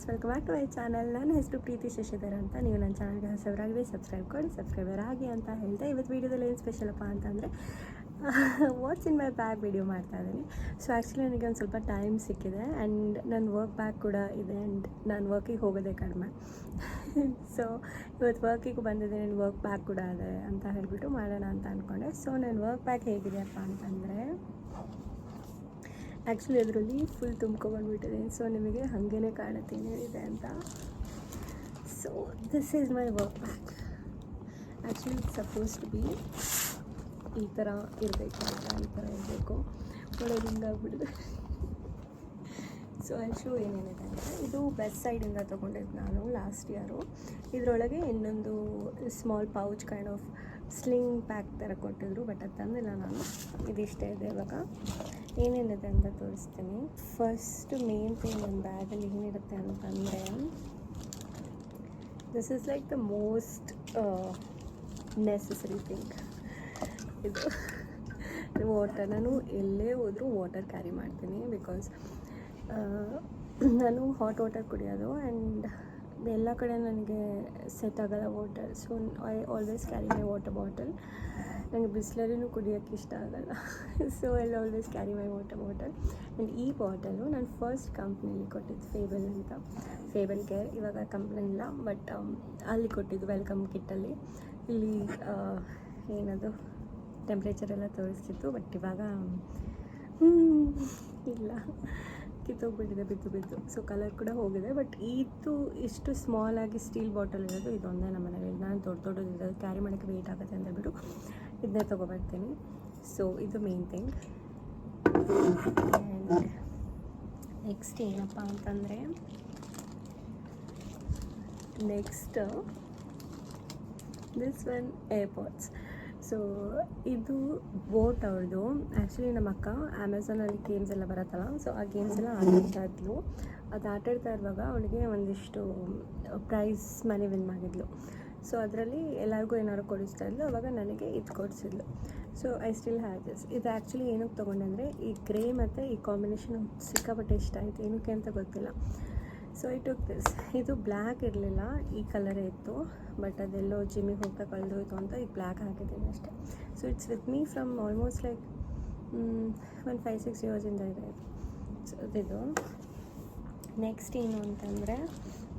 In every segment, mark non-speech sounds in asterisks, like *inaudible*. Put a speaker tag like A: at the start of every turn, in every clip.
A: Friends welcome back to my channel ನನ್ನ ಹೆಸರು ಪ್ರೀತಿ ಶಶಿಧರ್ ಅಂತ. ನೀವು ನನ್ನ ಚಾನಲ್ಗೆ ಹೊಸಬರಾಗಲಿ ಸಬ್ಸ್ಕ್ರೈಬ್ ಕೊಡಿ ಸಬ್ಸ್ಕ್ರೈಬರ್ ಆಗಿ ಅಂತ ಹೇಳ್ತಾ ಇವತ್ತು ವೀಡಿಯೋದಲ್ಲಿ ಏನು ಸ್ಪೆಷಲಪ್ಪ ಅಂತಂದರೆ what's in my bag video ಮಾಡ್ತಾ ಇದ್ದೀನಿ. ಸೊ ಆ್ಯಕ್ಚುಲಿ ನನಗೆ ಒಂದು ಸ್ವಲ್ಪ ಟೈಮ್ ಸಿಕ್ಕಿದೆ ಆ್ಯಂಡ್ ನನ್ನ ವರ್ಕ್ ಬ್ಯಾಗ್ ಕೂಡ ಇದೆ ಆ್ಯಂಡ್ ನಾನು ವರ್ಕಿಗೆ ಹೋಗೋದೇ ಕಡಿಮೆ. *laughs* ಸೊ ಇವತ್ತು ವರ್ಕಿಗೆ ಬಂದಿದೆ ನನ್ನ ವರ್ಕ್ ಬ್ಯಾಗ್ ಕೂಡ ಇದೆ ಅಂತ ಹೇಳಿಬಿಟ್ಟು ಮಾಡೋಣ ಅಂತ ಅಂದ್ಕೊಂಡೆ ಸೊ ನನ್ನ ವರ್ಕ್ ಬ್ಯಾಗ್ ಹೇಗಿದೆಯಪ್ಪ ಅಂತಂದರೆ ಆ್ಯಕ್ಚುಲಿ ಅದರಲ್ಲಿ ಫುಲ್ ತುಂಬ್ಕೊಬಂದ್ಬಿಟ್ಟಿದ್ದೀನಿ ಸೊ ನಿಮಗೆ ಹಾಗೇ ಕಾಣುತ್ತೆ ಏನೇನಿದೆ ಅಂತ. So this is my work bag actually it's suppose to be ಈ ಥರ ಇರಬೇಕು ಅಂತ, ಈ ಥರ ಇರಬೇಕು. ಒಳ್ಳೆಯದಿಂದ ಆಗ್ಬಿಡಿದೆ ಸೊ ಶೂ ಏನೇನಿದೆ ಅಂದರೆ ಇದು ಬೆಸ್ಟ್ ಸೈಡಿಂದ ತೊಗೊಂಡಿದ್ದು ನಾನು ಲಾಸ್ಟ್ ಇಯರು ಇದರೊಳಗೆ ಇನ್ನೊಂದು small pouch kind of sling pack ಥರ ಕೊಟ್ಟಿದ್ರು ಬಟ್ ಅದು ತಂದಿಲ್ಲ ನಾನು. ಇದಿಷ್ಟೇ ಇದೆ ಇವಾಗ. ಏನೇನಿದೆ ಅಂತ ತೋರಿಸ್ತೀನಿ. ಫಸ್ಟ್ ಮೇನ್ ಥಿಂಗ್ ನನ್ನ ಬ್ಯಾಗಲ್ಲಿ ಏನಿರುತ್ತೆ ಅಂತಂದರೆ this is like the most necessary thing ಇದು ವಾಟರ್ ನಾನು ಎಲ್ಲೇ ಹೋದರೂ ವಾಟರ್ ಕ್ಯಾರಿ ಮಾಡ್ತೀನಿ ಬಿಕಾಸ್ ನಾನು ಹಾಟ್ ವಾಟರ್ ಕುಡಿಯೋದು ಆ್ಯಂಡ್ ಎಲ್ಲ ಕಡೆ ನನಗೆ ಸೆಟ್ ಆಗಲ್ಲ water so I always carry my water bottle ನನಗೆ ಬಿಸ್ಲರಿನೂ ಕುಡಿಯೋಕ್ಕೆ ಇಷ್ಟ ಆಗಲ್ಲ. So I always carry my water bottle and ಈ ಬಾಟಲು ನಾನು ಫಸ್ಟ್ ಕಂಪ್ನಿಯಲ್ಲಿ ಕೊಟ್ಟಿದ್ದು ಫೇಬಲ್ ಅಂತ. ಫೇಬಲ್ ಕೇರ್ ಇವಾಗ ಕಂಪ್ನಿ ಇಲ್ಲ ಬಟ್ ಅಲ್ಲಿ ಕೊಟ್ಟಿದ್ದು ವೆಲ್ಕಮ್ ಕಿಟ್ಟಲ್ಲಿ ಇಲ್ಲಿ ಏನದು ಟೆಂಪ್ರೇಚರ್ ಎಲ್ಲ ತೋರಿಸ್ತಿತ್ತು ಬಟ್ ಇವಾಗ ಇಲ್ಲ. ಕಿತ್ತೋಗ್ಬಿಟ್ಟಿದೆ, ಬಿದ್ದು ಬಿದ್ದು. ಸೊ ಕಲರ್ ಕೂಡ ಹೋಗಿದೆ ಬಟ್ ಇದು ಇಷ್ಟು ಸ್ಮಾಲ್ ಆಗಿ ಸ್ಟೀಲ್ ಬಾಟಲ್ ಇರೋದು ಇದೊಂದೇ ನಮ್ಮ ಮನೇಲಿ ನಾನು ದೊಡ್ಡ ದೊಡ್ಡದು ಕ್ಯಾರಿ ಮಾಡೋಕ್ಕೆ ವೇಟ್ ಆಗುತ್ತೆ ಅಂತ ಹೇಳ್ಬಿಟ್ಟು ಇದನ್ನೇ ತೊಗೊಬರ್ತೀನಿ. ಸೊ ಇದು ಮೇನ್ ಥಿಂಗ್ ನೆಕ್ಸ್ಟ್ ಏನಪ್ಪ ಅಂತಂದರೆ next this one airpods so ಇದು ಬೋಟ್ ಅವ್ರದ್ದು ಆ್ಯಕ್ಚುಲಿ ನಮ್ಮ ಅಕ್ಕ ಅಮೆಝಾನಲ್ಲಿ ಗೇಮ್ಸ್ ಎಲ್ಲ ಬರುತ್ತಲ್ಲ ಸೊ ಆ ಗೇಮ್ಸ್ ಎಲ್ಲ ಆಟಾಡ್ತಾ ಇದ್ಲು. ಅದು ಆಟಾಡ್ತಾ ಇರುವಾಗ ಅವಳಿಗೆ ಒಂದಿಷ್ಟು ಪ್ರೈಸ್ ಮನಿ ವಿನ್ ಮಾಡಿದ್ಲು. ಸೊ ಅದರಲ್ಲಿ ಎಲ್ಲರಿಗೂ ಏನಾದ್ರು ಕೊಡಿಸ್ತಾ ಇದ್ಲು, ಅವಾಗ ನನಗೆ ಇದು ಕೊಡಿಸಿದ್ಲು. So I still have this ಇದು ಆ್ಯಕ್ಚುಲಿ ಏನಕ್ಕೆ ತೊಗೊಂಡೆ ಈ ಗ್ರೇ ಮತ್ತು ಈ ಕಾಂಬಿನೇಷನ್ ಸಿಕ್ಕಾಪಟ್ಟೆ ಇಷ್ಟ ಆಯಿತು. ಏನಕ್ಕೆ ಅಂತ ಗೊತ್ತಿಲ್ಲ. ಸೊ ಐ ಟುಕ್ ದಿಸ್ ಇದು ಬ್ಲ್ಯಾಕ್ ಇರಲಿಲ್ಲ, ಈ ಕಲರೇ ಇತ್ತು. ಬಟ್ ಅದೆಲ್ಲೋ ಜಿಮ್ಮಿಗೆ ಹೋಗ್ತಾ ಕಳೆದೋಯ್ತು ಅಂತ ಈಗ ಬ್ಲ್ಯಾಕ್ ಹಾಕಿದ್ದೀನಿ ಅಷ್ಟೇ. So it's with me from almost like ಒಂದು ಫೈವ್ ಸಿಕ್ಸ್ ಇಯರ್ಸಿಂದ ಇದೆ ಇದು ಸೊ ಇದು ನೆಕ್ಸ್ಟ್ ಏನು ಅಂತಂದರೆ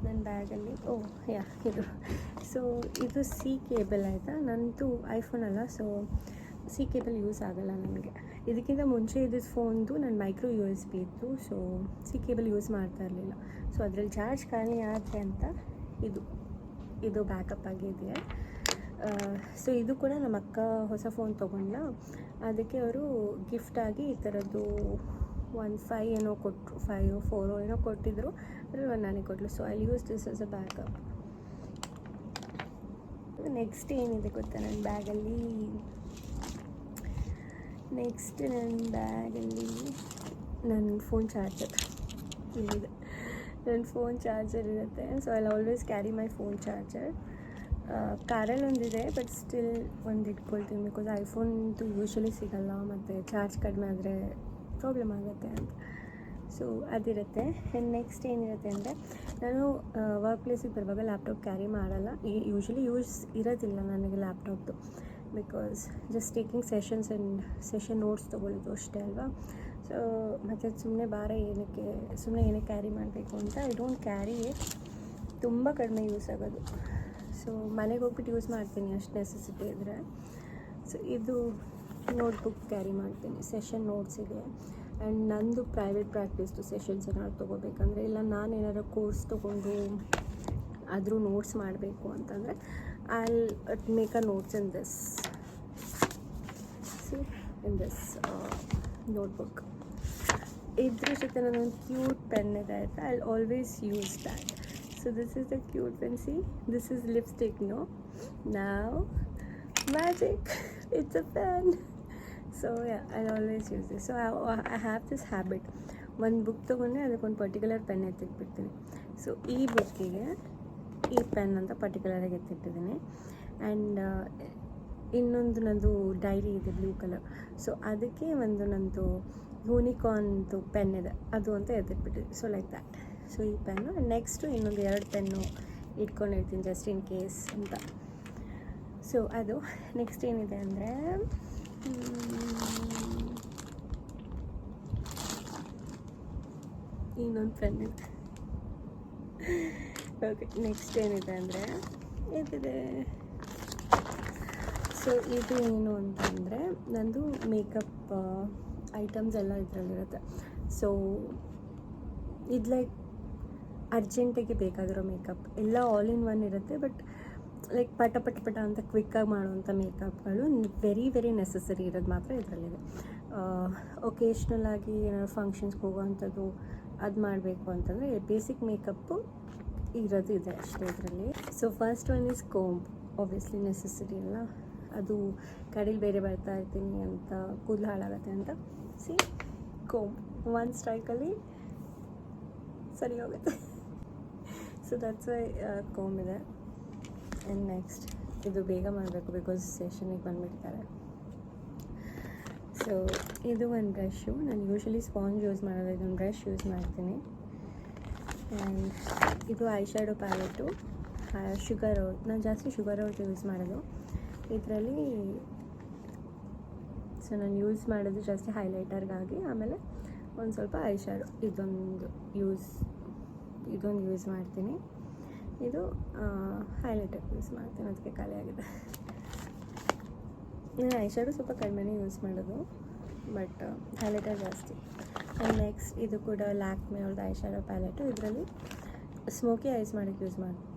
A: ನನ್ನ ಬ್ಯಾಗಲ್ಲಿ ಓ, ಯಾ, ಇದು. ಸೊ ಇದು ಸಿ ಕೇಬಲ್ ಆಯಿತಾ? ನಂದು ಐಫೋನ್ ಅಲ್ಲ ಸೊ ಸಿ ಕೇಬಲ್ ಯೂಸ್ ಆಗಲ್ಲ ನನಗೆ. ಇದಕ್ಕಿಂತ ಮುಂಚೆ ಇದ್ದಿದ್ದು ಫೋನ್ದು ನನ್ನ ಮೈಕ್ರೋ ಯು ಎಸ್ ಬಿ ಇತ್ತು ಸೊ ಸಿ ಕೇಬಲ್ ಯೂಸ್ ಮಾಡ್ತಾ ಇರಲಿಲ್ಲ. ಸೊ ಅದರಲ್ಲಿ ಚಾರ್ಜ್ ಖಾಲಿ ಆದರೆ ಅಂತ ಇದು ಇದು ಬ್ಯಾಕಪ್ ಆಗಿದೆ ಸೊ ಇದು ಕೂಡ ನಮ್ಮ ಅಕ್ಕ ಹೊಸ ಫೋನ್ ತೊಗೊಂಡ ಅದಕ್ಕೆ ಅವರು ಗಿಫ್ಟಾಗಿ ಈ ಥರದ್ದು ಒನ್ ಫೈವ್ ಏನೋ ಕೊಟ್ಟರು ಫೈವ್ ಫೋರೋ ಏನೋ ಕೊಟ್ಟಿದ್ರು. ಅದರಲ್ಲಿ ಒಂದು ನನಗೆ ಕೊಟ್ಟರು so I use this as a backup next ಏನಿದೆ ಗೊತ್ತಾ ನನ್ನ ಬ್ಯಾಗಲ್ಲಿ? ನೆಕ್ಸ್ಟ್ ನನ್ನ ಬ್ಯಾಗಲ್ಲಿ ನನ್ನ ಫೋನ್ ಚಾರ್ಜರ್ ಇಲ್ಲಿದೆ ನನ್ನ ಫೋನ್ ಚಾರ್ಜರ್ ಇರುತ್ತೆ. So I always carry my phone charger ಕಾರಲ್ಲಿ ಒಂದಿದೆ ಬಟ್ ಸ್ಟಿಲ್ ಒಂದು ಇಟ್ಕೊಳ್ತೀನಿ ಬಿಕಾಸ್ ಐಫೋನ್ದು ಯೂಶ್ವಲಿ ಸಿಗಲ್ಲ, ಮತ್ತು ಚಾರ್ಜ್ ಕಡಿಮೆ ಆದರೆ ಪ್ರಾಬ್ಲಮ್ ಆಗುತ್ತೆ ಅಂತ. ಸೊ ಅದಿರುತ್ತೆ. ನೆಕ್ಸ್ಟ್ ಏನಿರುತ್ತೆ ಅಂದರೆ, ನಾನು ವರ್ಕ್ ಪ್ಲೇಸಿಗೆ ಬರುವಾಗ ಲ್ಯಾಪ್ಟಾಪ್ ಕ್ಯಾರಿ ಮಾಡಲ್ಲ. ಯೂಶ್ವಲಿ ಯೂಸ್ ಇರೋದಿಲ್ಲ ನನಗೆ ಲ್ಯಾಪ್ಟಾಪ್ದು because just taking sessions and session notes ತೊಗೊಳ್ಳೋದು ಅಷ್ಟೇ ಅಲ್ವಾ? ಸೊ ಮತ್ತು ಸುಮ್ಮನೆ ಭಾರ ಏನಕ್ಕೆ ಸುಮ್ಮನೆ ಏನಕ್ಕೆ ಕ್ಯಾರಿ ಮಾಡಬೇಕು ಅಂತ ಐ ಡೋಂಟ್ ಕ್ಯಾರಿ ತುಂಬ ಕಡಿಮೆ ಯೂಸ್ ಆಗೋದು. ಸೊ ಮನೆಗೆ ಹೋಗ್ಬಿಟ್ಟು ಯೂಸ್ ಮಾಡ್ತೀನಿ ಅಷ್ಟು ನೆಸೆಸಿಟಿ ಇದ್ದರೆ ಸೊ ಇದು ನೋಟ್ಬುಕ್ ಕ್ಯಾರಿ ಮಾಡ್ತೀನಿ. ಸೆಷನ್ ನೋಟ್ಸಿಗೆ ಆ್ಯಂಡ್ ನಂದು ಪ್ರೈವೇಟ್ ಪ್ರಾಕ್ಟೀಸ್ದು ಸೆಷನ್ಸ್ ಏನಾದ್ರು ತೊಗೋಬೇಕಂದ್ರೆ, ಇಲ್ಲ ನಾನು ಏನಾದ್ರು ಕೋರ್ಸ್ ತೊಗೊಂಡು ಆದರೂ ನೋಟ್ಸ್ ಮಾಡಬೇಕು ಅಂತಂದರೆ I make a notes in this see in this notebook ಇದ್ರ ಜೊತೆ ನನ್ನೊಂದು ಕ್ಯೂಟ್ ಪೆನ್ ಇದೆ ಆಯಿತಾ I always use that so this is the cute pen see this is lipstick no ನಾವು magic it's a pen so I always use this so I have this habit ಒಂದು book ತೊಗೊಂಡ್ರೆ ಅದಕ್ಕೊಂದು particular pen ಎತ್ತಿಟ್ಬಿಡ್ತೀನಿ. So ಈ ಬುಕ್ಕಿಗೆ ಈ pen ಅಂತ ಪರ್ಟಿಕ್ಯುಲರಾಗಿ ಎತ್ತಿಟ್ಟಿದ್ದೀನಿ. And ಇನ್ನೊಂದು ನಂದು ಡೈರಿ ಇದೆ ಬ್ಲೂ ಕಲರ್ ಸೊ ಅದಕ್ಕೆ ಒಂದು ನಂದು ಯೂನಿಕಾರ್ನ್ದು ಪೆನ್ ಇದೆ, ಅದು ಅಂತ ಎತ್ತಿಟ್ಬಿಟ್ಟಿದ್ದೆ ಸೊ ಲೈಕ್ ದ್ಯಾಟ್ ಸೊ ಈ ಪೆನ್ನು ನೆಕ್ಸ್ಟು ಇನ್ನೊಂದು ಎರಡು ಪೆನ್ನು ಇಟ್ಕೊಂಡಿರ್ತೀನಿ ಜಸ್ಟ್ ಇನ್ ಕೇಸ್ ಅಂತ. ಸೊ ಅದು ನೆಕ್ಸ್ಟ್ ಏನಿದೆ ಅಂದರೆ ಇನ್ನೊಂದು ಇದೆ. ಓಕೆ ನೆಕ್ಸ್ಟ್ ಏನಿದೆ ಅಂದರೆ ಇದಿದೆ ಸೊ ಇದು ಏನು ಅಂತಂದರೆ ನಂದು ಮೇಕಪ್ ಐಟಮ್ಸ್ ಎಲ್ಲ ಇದರಲ್ಲಿರುತ್ತೆ. ಸೊ ಇದು ಲೈಕ್ ಅರ್ಜೆಂಟಾಗಿ ಬೇಕಾಗಿರೋ ಮೇಕಪ್ ಎಲ್ಲ ಆಲ್ ಇನ್ ಒನ್ ಇರುತ್ತೆ ಬಟ್ ಲೈಕ್ ಪಟ ಪಟ ಪಟ ಅಂತ ಕ್ವಿಕ್ಕಾಗಿ ಮಾಡುವಂಥ ಮೇಕಪ್ಗಳು ವೆರಿ ವೆರಿ ನೆಸಸರಿ ಇರೋದು ಮಾತ್ರ ಇದರಲ್ಲಿದೆ. ಒಕೇಶ್ನಲ್ ಆಗಿ ಏನಾದ್ರು ಫಂಕ್ಷನ್ಸ್ಗೆ ಹೋಗೋವಂಥದ್ದು ಅದು ಮಾಡಬೇಕು ಅಂತಂದರೆ ಬೇಸಿಕ್ ಮೇಕಪ್ಪು ಇರೋದು ಇದೆ ಅಷ್ಟೇ ಇದರಲ್ಲಿ. So first one is comb obviously necessary ಅಲ್ಲ? ಅದು ಕಡೀಲಿ ಬೇರೆ ಬರ್ತಾ ಇರ್ತೀನಿ ಅಂತ, ಕೂದಲು ಹಾಳಾಗತ್ತೆ ಅಂತ. ಸಿ ಕೋಂಬ್ ಒನ್ ಸ್ಟ್ರೈಕಲ್ಲಿ ಸರಿ ಹೋಗುತ್ತೆ. ಸೊ ದಟ್ಸ್ ವೈ ಕೋಮ್ ಇದೆ. ಆ್ಯಂಡ್ ನೆಕ್ಸ್ಟ್ ಇದು ಬೇಗ ಮಾಡಬೇಕು ಬಿಕಾಸ್ ಸೆಷನಿಗೆ ಬಂದುಬಿಡ್ತಾರೆ. ಸೊ ಇದು ಒಂದು ಬ್ರಷು ನಾನು ಯೂಶ್ವಲಿ ಸ್ಪಾಂಜ್ ಯೂಸ್ ಮಾಡೋದು, ಇದೊಂದು ಬ್ರಷ್ ಯೂಸ್ ಮಾಡ್ತೀನಿ. ಆ್ಯಂಡ್ ಇದು eye shadow palette Sugar out ನಾನು ಜಾಸ್ತಿ ಶುಗರ್ ಔಟ್ ಯೂಸ್ ಮಾಡೋದು. ಇದರಲ್ಲಿ ಸೊ ನಾನು ಯೂಸ್ ಮಾಡೋದು ಜಾಸ್ತಿ ಹೈಲೈಟರ್ಗಾಗಿ ಆಮೇಲೆ ಒಂದು ಸ್ವಲ್ಪ ಐ ಶ್ಯಾಡೋ ಇದೊಂದು ಯೂಸ್ ಇದೊಂದು ಯೂಸ್ ಮಾಡ್ತೀನಿ. ಇದು ಹೈಲೈಟರ್ ಯೂಸ್ ಮಾಡ್ತೀನಿ. ಅದಕ್ಕೆ ಖಾಲಿ ಆಗಿದೆ ಐ ಶ್ಯಾಡೋ ಸ್ವಲ್ಪ ಕಡಿಮೆನೇ ಯೂಸ್ ಮಾಡೋದು ಬಟ್ ಹೈಲೈಟರ್ ಜಾಸ್ತಿ. ಆ್ಯಂಡ್ ನೆಕ್ಸ್ಟ್ ಇದು ಕೂಡ ಲ್ಯಾಕ್ಮೆ ಅವ್ರದ್ದು ಐ ಶ್ಯಾಡೋ ಪ್ಯಾಲೆಟು ಇದರಲ್ಲಿ ಸ್ಮೋಕಿ ಐಸ್ ಮಾಡೋಕ್ಕೆ ಯೂಸ್ ಮಾಡ್ತೀನಿ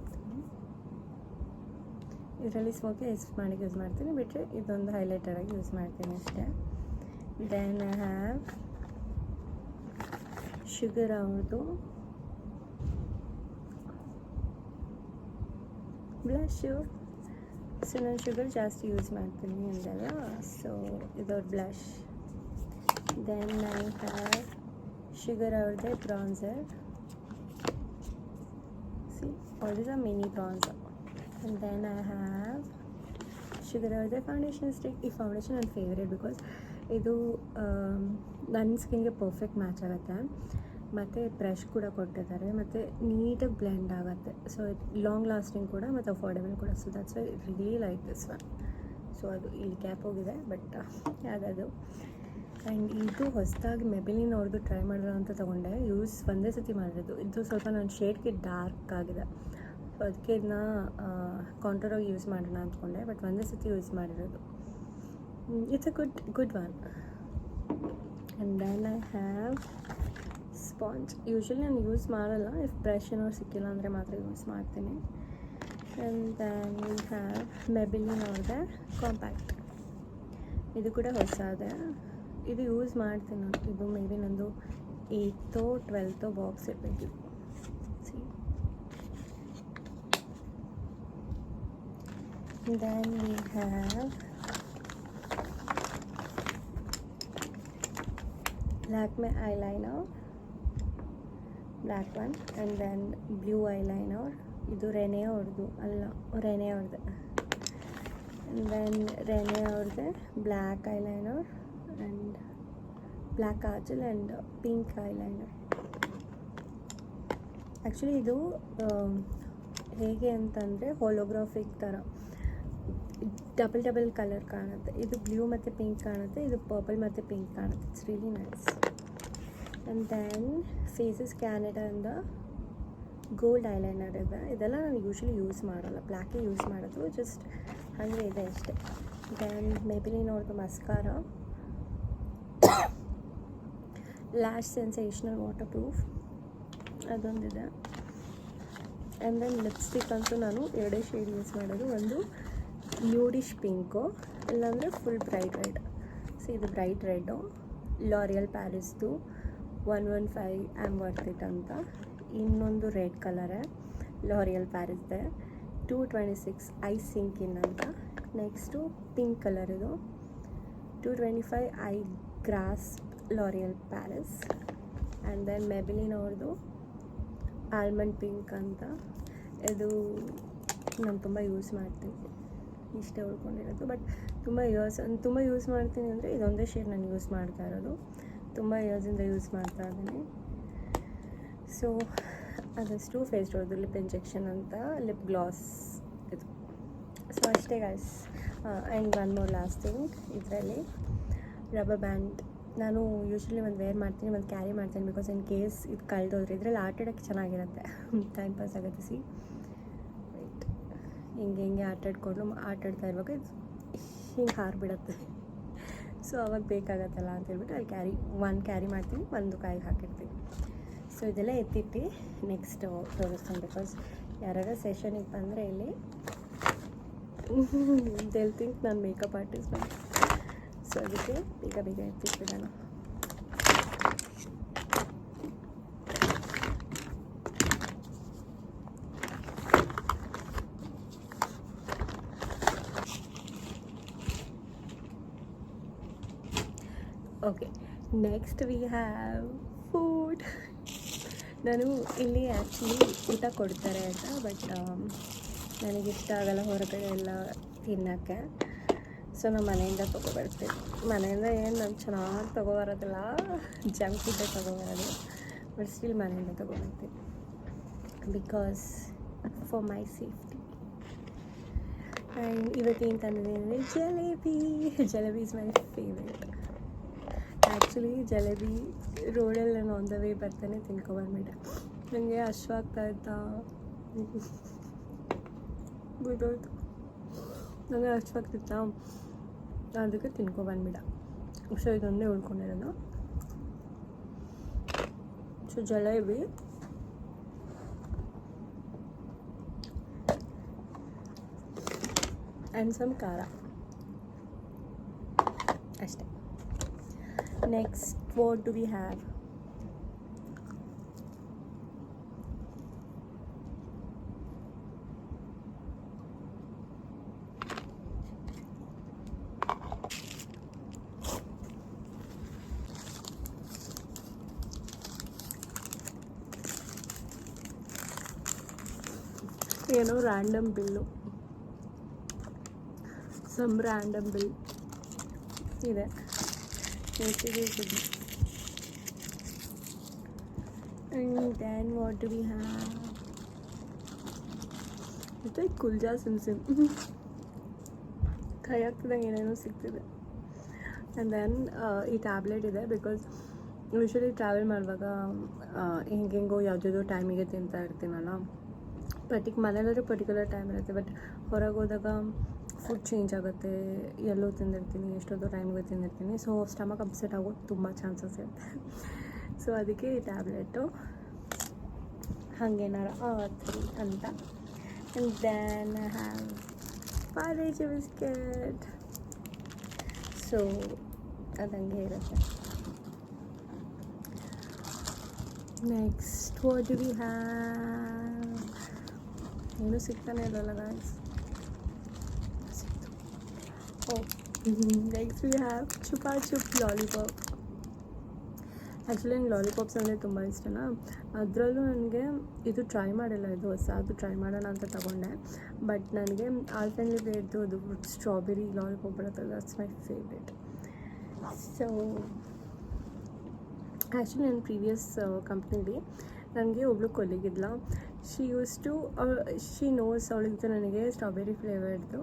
A: ಇದರಲ್ಲಿ ಸ್ಮೋಕಿ ಐಸ್ ಮಾಡೋಕ್ಕೆ ಯೂಸ್ ಮಾಡ್ತೀನಿ ಬಿಟ್ಟರೆ ಇದೊಂದು ಹೈಲೈಟರಾಗಿ ಯೂಸ್ ಮಾಡ್ತೀನಿ ಅಷ್ಟೇ. ದೆನ್ ಐ ಹ್ಯಾವ್ ಶುಗರ್ ಅವ್ರದ್ದು ಬ್ಲಷು ಸೊ ನಾನು ಶುಗರ್ ಜಾಸ್ತಿ ಯೂಸ್ ಮಾಡ್ತೀನಿ ಅಂದಲ್ಲ so ಇದವ್ರ blush then I have Sugar ಅವ್ರದ್ದೇ bronzer see all is a mini bronzer and then I have Sugar ಅವ್ರದ್ದೇ ಫೌಂಡೇಶನ್ ಸ್ಟಿಕ್ ಈ ಫೌಂಡೇಶನ್ ನನ್ನ ಫೇವ್ರೇಟ್ ಬಿಕಾಸ್ ಇದು ನನ್ನ ಸ್ಕಿನ್ಗೆ ಪರ್ಫೆಕ್ಟ್ ಮ್ಯಾಚ್ ಆಗುತ್ತೆ ಮತ್ತು ಬ್ರಷ್ ಕೂಡ ಕೊಟ್ಟಿದ್ದಾರೆ, ಮತ್ತು ನೀಟಾಗಿ ಬ್ಲೆಂಡ್ ಆಗುತ್ತೆ. ಸೊ ಲಾಂಗ್ ಲಾಸ್ಟಿಂಗ್ ಕೂಡ ಮತ್ತು ಅಫೋರ್ಡೆಬಲ್ ಕೂಡ. So that's why really like this one so ಅದು ಇಲ್ಲಿ ಕ್ಯಾಪ್ ಹೋಗಿದೆ ಬಟ್ ಯಾವುದದು ಆ್ಯಂಡ್ ಇದು ಹೊಸದಾಗಿ ಮೆಬಿಲಿನ್ ಅವ್ರದ್ದು ಟ್ರೈ ಮಾಡಿರೋ ಅಂತ ತೊಗೊಂಡೆ. ಯೂಸ್ ಒಂದೇ ಸತಿ ಮಾಡಿರೋದು. ಇದು ಸ್ವಲ್ಪ ನನ್ನ ಶೇಡ್ಗೆ ಡಾರ್ಕ್ ಆಗಿದೆ. ಸೊ ಅದಕ್ಕೆ ಇದನ್ನ ಕಾಂಟ್ರಾಗಿ ಯೂಸ್ ಮಾಡೋಣ ಅಂದ್ಕೊಂಡೆ ಬಟ್ ಒಂದೇ ಸತಿ ಯೂಸ್ ಮಾಡಿರೋದು. It's a good good one and then I have sponge. Usually ನಾನು ಯೂಸ್ ಮಾಡಲ್ಲ. ಇಫ್ ಬ್ರಷ್ ಏನೋ ಸಿಕ್ಕಿಲ್ಲ ಅಂದರೆ ಮಾತ್ರ ಯೂಸ್ ಮಾಡ್ತೀನಿ. And then we have Maybelline ಅವ್ರದ್ದೆ ಕಾಂಪ್ಯಾಕ್ಟ್ ಇದು ಕೂಡ ಹೊಸದೆ. ಇದು ಯೂಸ್ ಮಾಡ್ತೀನಿ ನಾನು. ಇದು ಮೇ ಬಿ ನಂದು ಏಯ್ತೋ ಟ್ವೆಲ್ತೋ ಬಾಕ್ಸ್ ಇರಬೇಕು. Then we have Lakme eyeliner black one and then blue eyeliner ಇದು ರೆನೆ ಅವ್ರದ್ದು. ಅಲ್ಲ ರೆನೆ ಅವ್ರದ್ದು. ದೆನ್ ರೆನೆ ಅವ್ರದ್ದೆ black eyeliner and black kajal and pink eyeliner actually ಇದು ಆಮ್, ಹೇಗೆ ಅಂತಂದರೆ ಹೋಲೋಗ್ರಾಫಿಕ್ ಥರ ಡಬಲ್ ಡಬಲ್ ಕಲರ್ ಕಾಣುತ್ತೆ. ಇದು ಬ್ಲೂ ಮತ್ತು ಪಿಂಕ್ ಕಾಣುತ್ತೆ. ಇದು ಪರ್ಪಲ್ ಮತ್ತು ಪಿಂಕ್ ಕಾಣುತ್ತೆ. It's really nice and then Faces ಕ್ಯಾನಡಾಯಿಂದ gold eyeliner ಇದೆ. ಇದೆಲ್ಲ ನಾನು ಯೂಶ್ವಲಿ ಯೂಸ್ ಮಾಡಲ್ಲ. ಬ್ಲ್ಯಾಕೇ ಯೂಸ್ ಮಾಡೋದು. ಜಸ್ಟ್ ಹಾಗೆ ಇದೆ ಅಷ್ಟೇ. ದೆನ್ ಮೇಬಿಲಿನ್ ಅವ್ರದ್ದು mascara lash sensational waterproof ಅದೊಂದಿದೆ. ಆ್ಯಂಡ್ ದೆನ್ ಲಿಪ್ಸ್ಟಿಕ್ ಅಂತೂ ನಾನು ಎರಡೇ ಶೇಡ್ ಯೂಸ್ ಮಾಡೋದು ಒಂದು ನ್ಯೂಡಿಶ್ ಪಿಂಕು ಇಲ್ಲಾಂದರೆ ಫುಲ್ ಬ್ರೈಟ್ ರೆಡ್ ಸೊ ಇದು bright red L'Oreal ಪ್ಯಾರಿಸ್ದು one one five am worth it ಅಂತ. ಇನ್ನೊಂದು ರೆಡ್ ಕಲರೇ L'Oreal ಪ್ಯಾರಿಸ್ದೆ two twenty six I sinking ಅಂತ. ನೆಕ್ಸ್ಟು ಪಿಂಕ್ ಕಲರ್ ಇದು. Two twenty five I gross L'Oreal Paris and then Maybelline ಅವ್ರದ್ದು almond pink ಅಂತ. ಇದು ನಾನು ತುಂಬ ಯೂಸ್ ಮಾಡ್ತೀನಿ. ಇಷ್ಟೇ ಉಳ್ಕೊಂಡಿರೋದು. ಬಟ್ ತುಂಬ ಯೂಸ್ ತುಂಬ ಯೂಸ್ ಮಾಡ್ತೀನಿ ಅಂದರೆ ಇದೊಂದೇ ಶೇಡ್ ನಾನು ಯೂಸ್ ಮಾಡ್ತಾ ಇರೋದು. ತುಂಬ ಇಯರ್ಸಿಂದ ಯೂಸ್ ಮಾಡ್ತಾ ಇದ್ದೀನಿ. ಸೊ ಅದಷ್ಟು ಫೇಸ್ ಡೋರ್ದು ಲಿಪ್ ಇಂಜೆಕ್ಷನ್ ಅಂತ ಲಿಪ್ ಗ್ಲಾಸ್ ಇದು. ಸೊ ಅಷ್ಟೇ guys and one more last thing ಇದರಲ್ಲಿ ರಬ್ಬರ್ ಬ್ಯಾಂಡ್ ನಾನು ಯೂಶ್ವಲಿ ಒಂದು ವೇರ್ ಮಾಡ್ತೀನಿ, ಒಂದು ಕ್ಯಾರಿ ಮಾಡ್ತೀನಿ ಬಿಕಾಸ್ ಇನ್ ಕೇಸ್ ಇದು ಕಳೆದೋದ್ರೆ. ಇದರಲ್ಲಿ ಆಟಾಡೋಕ್ಕೆ ಚೆನ್ನಾಗಿರುತ್ತೆ. ಟೈಮ್ *laughs* ಪಾಸ್ ಆಗುತ್ತೆ ಸಿ ರೈಟ್ ಹಿಂಗೆ ಹಿಂಗೆ ಆಟಾಡ್ಕೊಂಡು ಆಟಾಡ್ತಾ ಇರುವಾಗ ಇದು ಹಿಂಗೆ ಹಾರಿಬಿಡುತ್ತೆ. ಸೊ ಅವಾಗ ಬೇಕಾಗತ್ತಲ್ಲ ಅಂತ ಹೇಳ್ಬಿಟ್ಟು ಅಲ್ಲಿ ಕ್ಯಾರಿ ಒನ್ ಕ್ಯಾರಿ ಮಾಡ್ತೀನಿ ಒಂದು ಕಾಯಿಗೆ ಹಾಕಿರ್ತೀನಿ ಸೊ ಇದೆಲ್ಲ ಎತ್ತಿಟ್ಟು ನೆಕ್ಸ್ಟ್ ತೋರಿಸ್ತೀನಿ ಬಿಕಾಸ್ ಸೆಷನ್ ಸೆಷನಿಗೆ ಬಂದರೆ ಇಲ್ಲಿ ದೆಲ್ ಥಿಂಕ್ ನಾನು ಮೇಕಪ್ ಆರ್ಟಿಸ್ಟ್ ಸೊ ಅದಕ್ಕೆ ಬೇಗ ಬೇಗ ಎತ್ತಿಟ್ಬಿಡೋಣ. Okay next we have food ನಾನು ಇಲ್ಲಿ ಆ್ಯಕ್ಚುಲಿ ಊಟ ಕೊಡ್ತಾರೆ ಅಂತ ಬಟ್ ನನಗಿಷ್ಟ ಇಷ್ಟ ಆಗಲ್ಲ ಹೊರಗಡೆ ಎಲ್ಲ ತಿನ್ನೋಕ್ಕೆ. ಸೊ ನಾವು ಮನೆಯಿಂದ ತೊಗೊಬರ್ತೀವಿ ಮನೆಯಿಂದ ಏನು ನಾನು ಚೆನ್ನಾಗಿ ತೊಗೊಬರೋದಿಲ್ಲ ಜಂಕ್ ಫುಡ್ಡೇ ತೊಗೊಬರೋದು ಬಟ್ ಸ್ಟಿಲ್ ಮನೆಯಿಂದ ತೊಗೊಬರ್ತೀನಿ because for my safety and ಇವತ್ತೇನು ತಂದಿದ್ದೀನಿ ಅಂದರೆ jalebi. *laughs* Jalebi is my favourite actually jalebi ರೋಡಲ್ಲಿ ನಾನು ಆನ್ ದ ವೇ ಬರ್ತಾನೆ ತಿನ್ಕೊಬಂದ್ಬಿಟ್ಟೆ ನನಗೆ ಹಶ್ವಾಗ್ತಾ ಇತ್ತಾ ಬಿದ್ದೋಯ್ತು ನನಗೆ ಹಶ್ವಾಗ್ತಿತ್ತಾ ಅದಕ್ಕೆ ತಿನ್ಕೊಬಂದ್ಬಿಡ ಸೊ ಇದೊಂದೇ ಉಳ್ಕೊಂಡಿರೋದು ಸೊ ಜಲೇಬಿ ಆ್ಯಂಡ್ ಸಮ್ ಖಾರ ಅಷ್ಟೇ next what do we have ಏನೋ random bill some random bill ಇದೆ and then what do we have ಮತ್ತೆ ಕುಲ್ಜಾ ಸಿಮ್ ಸಿಮ್. ಕೈ ಹಾಕ್ತಿದಂಗೆ ಏನೇನೋ ಸಿಗ್ತಿದೆ. ಆ್ಯಂಡ್ ದೆನ್ ಈ ಟ್ಯಾಬ್ಲೆಟ್ ಇದೆ ಬಿಕಾಸ್ ಯೂಶ್ವಲಿ ಟ್ರಾವೆಲ್ ಮಾಡುವಾಗ ಹೆಂಗೆ ಹೆಂಗೋ ಯಾವುದ್ಯಾವುದೋ ಟೈಮಿಗೆ ತಿಂತಾ ಇರ್ತೀನಲ್ಲ. ಪರ್ಟಿಕ್ ಮನೇಲಾದ್ರೆ ಪರ್ಟಿಕ್ಯುಲರ್ ಟೈಮ್ ಇರುತ್ತೆ ಬಟ್ ಹೊರಗೆ ಹೋದಾಗ ಫುಡ್ ಚೇಂಜ್ ಆಗುತ್ತೆ, ಎಲ್ಲೋ ತಿಂದಿರ್ತೀನಿ ಎಷ್ಟೊಂದು ಟೈಮ್ಗೆ ತಿಂದಿರ್ತೀನಿ. ಸೊ ಸ್ಟಮಕ್ ಅಪ್ಸೆಟ್ ಆಗೋದು ತುಂಬ ಚಾನ್ಸಸ್ ಇರುತ್ತೆ. ಸೊ ಅದಕ್ಕೆ ಈ ಟ್ಯಾಬ್ಲೆಟು ಹಾಗೇನಾರ ಆತ್ರಿ ಅಂತ. And then have Parle G biscuit so ಅದಂಗೆ ಇರುತ್ತೆ. ನೆಕ್ಸ್ಟ್ ವಾಟ್ ವಿ ಹ್ಯಾವ್ ಏನೂ ಸಿಗ್ತಾನೆ ಇರೋಲ್ಲ guys oh next we have Chupa Chups lollipop actually ನಂಗೆ ಲಾಲಿಪಾಪ್ಸ್ ಅಂದರೆ ತುಂಬ ಇಷ್ಟನಾ? ಅದರಲ್ಲೂ ನನಗೆ ಇದು ಟ್ರೈ ಮಾಡಿಲ್ಲ, ಇದು ಹೊಸ ಅದು ಟ್ರೈ ಮಾಡೋಣ ಅಂತ ತಗೊಂಡೆ. ಬಟ್ ನನಗೆ ಆಲ್ ಫ್ರೆಂಡ್ಲಿ ಬೇಡ್ದು ಅದು ಸ್ಟ್ರಾಬೆರಿ ಲಾಲಿಪಾಪ್ ಬರುತ್ತಲ್ಲ that's my favourite so actually ನನ್ನ ಪ್ರೀವಿಯಸ್ ಕಂಪ್ನಿಲಿ ನನಗೆ ಒಬ್ಳು ಕೊಲ್ಲಿಗಿದ್ಲ she used to she knows ಅವಳಿದ್ದು ನನಗೆ ಸ್ಟ್ರಾಬೆರಿ ಫ್ಲೇವರ್ದು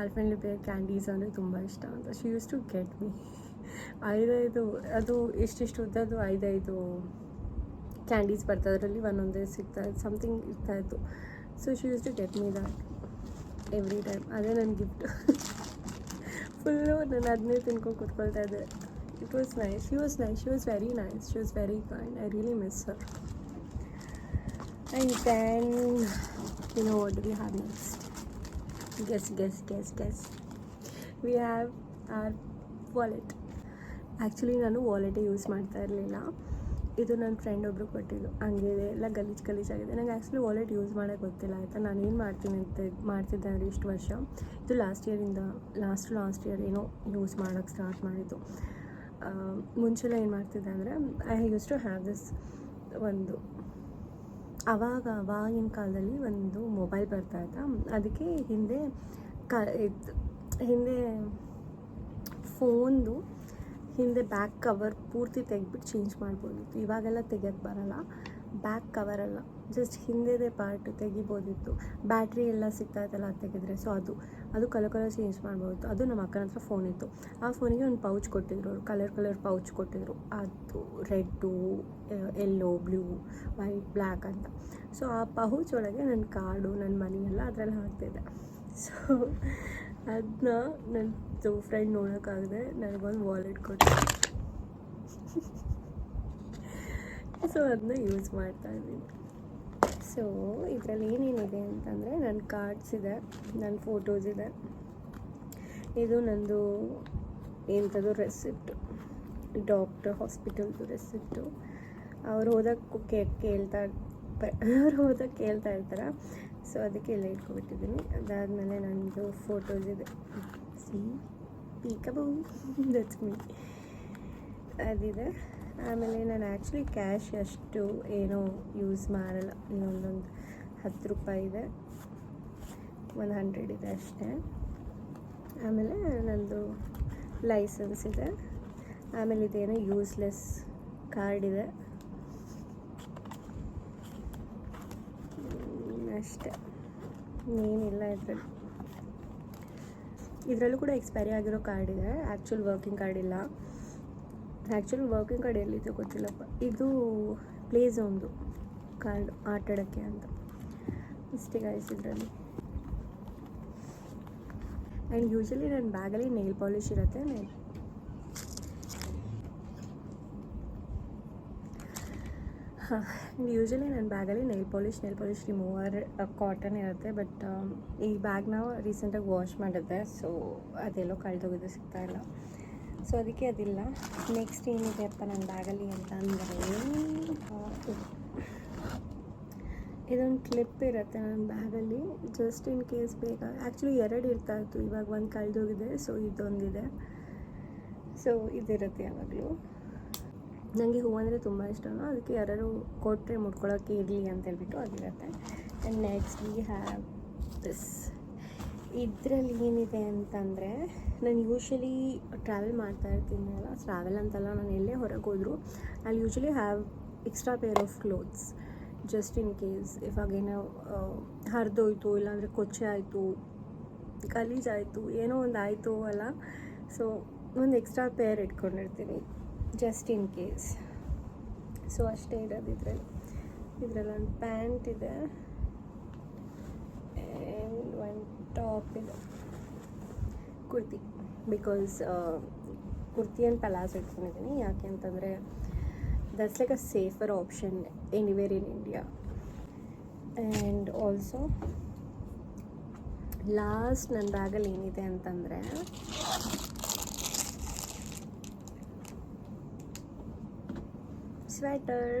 A: ಆಲ್ಫೆನ್ಲಿ ಬೇರ್ ಕ್ಯಾಂಡೀಸ್ ಅಂದರೆ ತುಂಬ ಇಷ್ಟ ಅಂತ. She used to get me ಐದೈದು, ಅದು ಇಷ್ಟಿಷ್ಟು ಉದ್ದದ್ದು ಐದೈದು ಕ್ಯಾಂಡೀಸ್ ಬರ್ತದೆ ಅದರಲ್ಲಿ ಒಂದೊಂದೇ ಸಿಗ್ತಾ ಸಮಥಿಂಗ್ ಇರ್ತಾಯಿತ್ತು so she used to get me that every time ಅದೇ ನನ್ನ ಗಿಫ್ಟ್ ಫುಲ್ಲು ನಾನು ಅದನ್ನೇ ತಿನ್ಕೊಂಡು ಕೂತ್ಕೊಳ್ತಾ ಇದ್ದೆ. It was nice she was nice she was very nice she was very kind I really miss her and then you know what we have next guess guess guess guess we have our wallet actually ನಾನು ವಾಲೆಟೇ use ಮಾಡ್ತಾ ಇರಲಿಲ್ಲ. ಇದು ನನ್ನ friend ಒಬ್ಬರು ಕೊಟ್ಟಿದ್ದು. ಹಂಗೆ ಎಲ್ಲ ಗಲೀಜು ಗಲೀಜಾಗಿದೆ ನನಗೆ ಆ್ಯಕ್ಚುಲಿ ವಾಲೆಟ್ ಯೂಸ್ ಮಾಡೋಕ್ಕೆ ಗೊತ್ತಿಲ್ಲ, ಆಯಿತಾ? ನಾನು ಏನು ಮಾಡ್ತೀನಿ ಅಂತ ಮಾಡ್ತಿದ್ದೆ ಅಂದರೆ ಇಷ್ಟು ವರ್ಷ. ಇದು ಲಾಸ್ಟ್ ಇಯರಿಂದ ಲಾಸ್ಟ್ ಲಾಸ್ಟ್ ಇಯರ್ ಏನೋ ಯೂಸ್ ಮಾಡೋಕ್ಕೆ ಸ್ಟಾರ್ಟ್ ಮಾಡಿದ್ದು. ಮುಂಚೆಲ್ಲ ಏನು ಮಾಡ್ತಿದ್ದೆ ಅಂದರೆ I used to have this ಒಂದು ಆವಾಗ ಅವಾಗಿನ ಕಾಲದಲ್ಲಿ ಒಂದು ಮೊಬೈಲ್ ಬರ್ತಾ ಇತ್ತು. ಅದಕ್ಕೆ ಹಿಂದೆ ಕ, ಇದು, ಹಿಂದೆ ಫೋನ್ದು ಹಿಂದೆ ಬ್ಯಾಕ್ ಕವರ್ ಪೂರ್ತಿ ತೆಗೆದ್ಬಿಟ್ಟು ಚೇಂಜ್ ಮಾಡ್ಬೋದಿತ್ತು. ಇವಾಗೆಲ್ಲ ತೆಗಿಯೋಕ್ಕೆ ಬರಲ್ಲ. ಬ್ಯಾಕ್ ಕವರೆಲ್ಲ ಜಸ್ಟ್ ಹಿಂದೆದೇ ಪಾರ್ಟ್ ತೆಗಿಬೋದಿತ್ತು. ಬ್ಯಾಟ್ರಿ ಎಲ್ಲ ಸಿಗ್ತಾ ಇತ್ತಲ್ಲ ತೆಗೆದ್ರೆ. ಸೊ ಅದು. ಅದು ಕಲರ್ ಕಲರ್ ಚೇಂಜ್ ಮಾಡ್ಬೋದು. ಅದು ನಮ್ಮ ಅಕ್ಕನ ಹತ್ರ ಫೋನ್ ಇತ್ತು. ಆ ಫೋನಿಗೆ ಒಂದು ಪೌಚ್ ಕೊಟ್ಟಿದ್ರು ಅವರು. ಕಲರ್ ಕಲರ್ ಪೌಚ್ ಕೊಟ್ಟಿದ್ರು. ಅದು red yellow blue white black ಅಂತ. ಸೊ ಆ ಪೌಚ್ ಒಳಗೆ ನನ್ನ ಕಾರ್ಡು ನನ್ನ ಮನಿ ಎಲ್ಲ ಅದರಲ್ಲಿ ಹಾಕ್ತಿದ್ದೆ. ಸೊ ಅದನ್ನ ನನ್ನ ಫ್ರೆಂಡ್ ನೋಡೋಕ್ಕಾಗದೆ ನನಗೊಂದು ವಾಲೆಟ್ ಕೊಟ್ಟು ಸೊ ಅದನ್ನ ಯೂಸ್ ಮಾಡ್ತಾ ಇದ್ದೀನಿ. ಸೊ ಇದರಲ್ಲಿ ಏನೇನಿದೆ ಅಂತಂದರೆ ನನ್ನ ಕಾರ್ಡ್ಸ್ ಇದೆ ನನ್ನ ಫೋಟೋಸ್ ಇದೆ. ಇದು ನಂದು ಎಂಥದ್ದು ರೆಸಿಪ್ಟು ಡಾಕ್ಟರ್ ಹಾಸ್ಪಿಟಲ್ದು ರೆಸಿಪ್ಟು ಅವ್ರು ಹೋದಾಗ ಕೇ, ಕೇಳ್ತಾ, ಅವ್ರು ಹೋದಾಗ ಕೇಳ್ತಾ ಇರ್ತಾರೆ. ಸೊ ಅದಕ್ಕೆ ಎಲ್ಲ ಇಟ್ಕೊಬಿಟ್ಟಿದ್ದೀನಿ. ಅದಾದಮೇಲೆ ನನ್ನದು ಫೋಟೋಸ್ ಇದೆ. ಸಿ ಪೀಕಬೌ ದಟ್ಸ್ ಮೀ ಅದಿದೆ. ಆಮೇಲೆ ನಾನು ಆ್ಯಕ್ಚುಲಿ ಕ್ಯಾಶ್ ಅಷ್ಟು ಏನೋ ಯೂಸ್ ಮಾಡಲ್ಲ. ಇನ್ನೊಂದೊಂದು ಹತ್ತು ರೂಪಾಯಿ ಇದೆ. ಒಂದು ಹಂಡ್ರೆಡ್ ಇದೆ ಅಷ್ಟೇ. ಆಮೇಲೆ ನಂದು ಲೈಸೆನ್ಸ್ ಇದೆ. ಆಮೇಲೆ ಇದೇನೋ ಯೂಸ್ಲೆಸ್ ಕಾರ್ಡ್ ಇದೆ. ಅಷ್ಟೇ. ಏನಿಲ್ಲ ಇದರಲ್ಲಿ. ಇದರಲ್ಲೂ ಕೂಡ ಎಕ್ಸ್ಪೈರಿ ಆಗಿರೋ ಕಾರ್ಡ್ ಇದೆ. ಆ್ಯಕ್ಚುಲ್ ವರ್ಕಿಂಗ್ ಕಾರ್ಡ್ ಇಲ್ಲ. ಆ್ಯಕ್ಚುಲಿ ವರ್ಕಿಂಗ್ ಕಾರ್ಡ್ ಎಲ್ಲಿದೆ ಗೊತ್ತಿಲ್ಲಪ್ಪ. ಇದು ಪ್ಲೇ ಝೋನ್ದು ಕಾರ್ಡ್ ಆಟಾಡೋಕ್ಕೆ ಅಂತ. ಇಷ್ಟೇ ಗಾಯ್ಸ್ ಇದರಲ್ಲಿ. ಆ್ಯಂಡ್ ಯೂಶಲಿ ನನ್ನ ಬ್ಯಾಗಲ್ಲಿ ನೈಲ್ ಪಾಲಿಶ್ ಇರುತ್ತೆ. ನೈಲ್ ಹಾಂ ಯೂಶಲಿ ನನ್ನ ಬ್ಯಾಗಲ್ಲಿ nail polish nail polish remover cotton ಇರುತ್ತೆ. ಬಟ್ ಈ ಬ್ಯಾಗ್ನ ರೀಸೆಂಟಾಗಿ ವಾಶ್ ಮಾಡಿದ್ದೆ. ಸೊ ಅದೆಲ್ಲೋ ಕಳೆದೋಗಿದ್ದು ಸಿಗ್ತಾ ಇಲ್ಲ. ಸೊ ಅದಕ್ಕೆ ಅದಿಲ್ಲ. ನೆಕ್ಸ್ಟ್ ಏನಿದೆ ಅಪ್ಪ ಬ್ಯಾಗಲ್ಲಿ ಅಂತ ಅಂದರೆ ಇದೊಂದು ಕ್ಲಿಪ್ ಇರುತ್ತೆ ನನ್ನ ಬ್ಯಾಗಲ್ಲಿ ಜಸ್ಟ್ ಇನ್ ಕೇಸ್ ಬೇಕಾ ಆ್ಯಕ್ಚುಲಿ ಎರಡು ಇರ್ತಾ ಇತ್ತು ಇವಾಗ ಒಂದು ಕಳೆದೋಗಿದೆ. ಸೊ ಇದೊಂದಿದೆ. ಸೊ ಇದಿರುತ್ತೆ ಯಾವಾಗಲೂ. ನನಗೆ ಹೂವು ಅಂದರೆ ತುಂಬ ಇಷ್ಟನೋ. ಅದಕ್ಕೆ ಯಾರು ಕೊಟ್ಟರೆ ಮುಟ್ಕೊಳ್ಳೋಕ್ಕೆ ಇರಲಿ ಅಂತ ಹೇಳ್ಬಿಟ್ಟು ಅದಿರುತ್ತೆ. And next we have this ಇದರಲ್ಲಿ ಏನಿದೆ ಅಂತಂದರೆ ನಾನು ಯೂಶ್ವಲಿ ಟ್ರಾವೆಲ್ ಮಾಡ್ತಾ ಇರ್ತೀನಿ ಅಲ್ಲ ಟ್ರಾವೆಲ್ ಅಂತಲ್ಲ ನಾನು ಎಲ್ಲೇ ಹೊರಗೆ ಹೋದರೂ ಅಲ್ಲಿ usually have extra pair of clothes just in case ಇವಾಗೇನೋ ಹರಿದೋಯ್ತು, ಇಲ್ಲಾಂದರೆ ಕೊಚ್ಚೆ ಆಯಿತು ಗಲೀಜಾಯಿತು ಏನೋ ಒಂದು ಆಯಿತು ಅಲ್ಲ ಸೊ ಒಂದು ಎಕ್ಸ್ಟ್ರಾ ಪೇರ್ ಇಟ್ಕೊಂಡಿರ್ತೀನಿ ಜಸ್ಟ್ ಇನ್ ಕೇಸ್ ಸೊ ಅಷ್ಟೇ ಇರೋದು ಇದರಲ್ಲಿ. ಇದರಲ್ಲಿ ಒಂದು ಪ್ಯಾಂಟ್ ಇದೆ. ಆ್ಯಂಡ್ ಒಂದು ಟಾಪ್ ಇದು kurti because kurti and palazzos ಇಟ್ಕೊಂಡಿದ್ದೀನಿ ಯಾಕೆ ಅಂತಂದರೆ that's like a safer option anywhere in India and also last ನನ್ನ ಬ್ಯಾಗಲ್ಲಿ ಏನಿದೆ ಅಂತಂದರೆ ಸ್ವೆಟರ್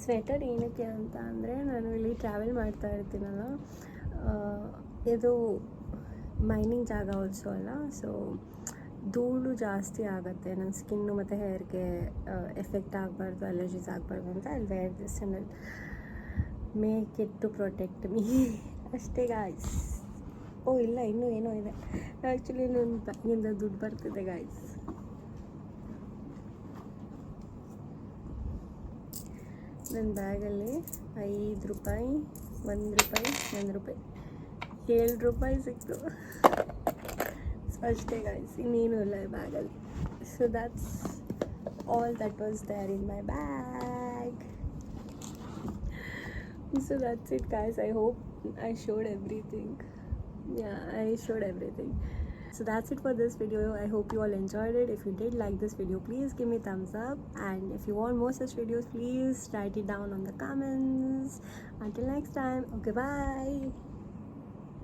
A: ಸ್ವೆಟರ್ ಏನಕ್ಕೆ ಅಂತ ಅಂದರೆ ನಾನು ಇಲ್ಲಿ ಟ್ರಾವೆಲ್ ಮಾಡ್ತಾ ಇರ್ತೀನಲ್ಲ ಇದು ಮೈನಿಂಗ್ ಜಾಗ ಆಲ್ಸೋ ಅಲ್ಲ ಸೊ ಧೂಳು ಜಾಸ್ತಿ ಆಗುತ್ತೆ. ನನ್ನ ಸ್ಕಿನ್ನು ಮತ್ತು ಹೇರ್ಗೆ ಎಫೆಕ್ಟ್ ಆಗಬಾರ್ದು ಅಲರ್ಜೀಸ್ ಆಗಬಾರ್ದು ಅಂತ ಅಲ್ಲಿ wear this and make it to protect me ಅಷ್ಟೇ ಗಾಯ್ಸ್ ಓ, ಇಲ್ಲ, ಇನ್ನೂ ಏನೋ ಇದೆ. ಆ್ಯಕ್ಚುಲಿ ನನ್ನ ಬ್ಯಾಗಿಂದ ದುಡ್ಡು ಬರ್ತಿದೆ ಗಾಯ್ಸ್ ನನ್ನ ಬ್ಯಾಗಲ್ಲಿ ಐದು ರೂಪಾಯಿ, ಒಂದು ರೂಪಾಯಿ ಒಂದು ರೂಪಾಯಿ. ಏಳು ರೂಪಾಯಿ ಸಿಕ್ತು. ಸೊ ಅಷ್ಟೇ ಗಾಯ್ಸ್ ಇನ್ನೇನು ಇಲ್ಲ ಈ ಬ್ಯಾಗಲ್ಲಿ. So that's all that was there in my bag so that's it guys, i hope i showed everything. Yeah, i showed everything. So that's it for this video. I hope you all enjoyed it. If you did like this video please give me thumbs up. And if you want more such videos please write it down on the comments. Until next time. Okay bye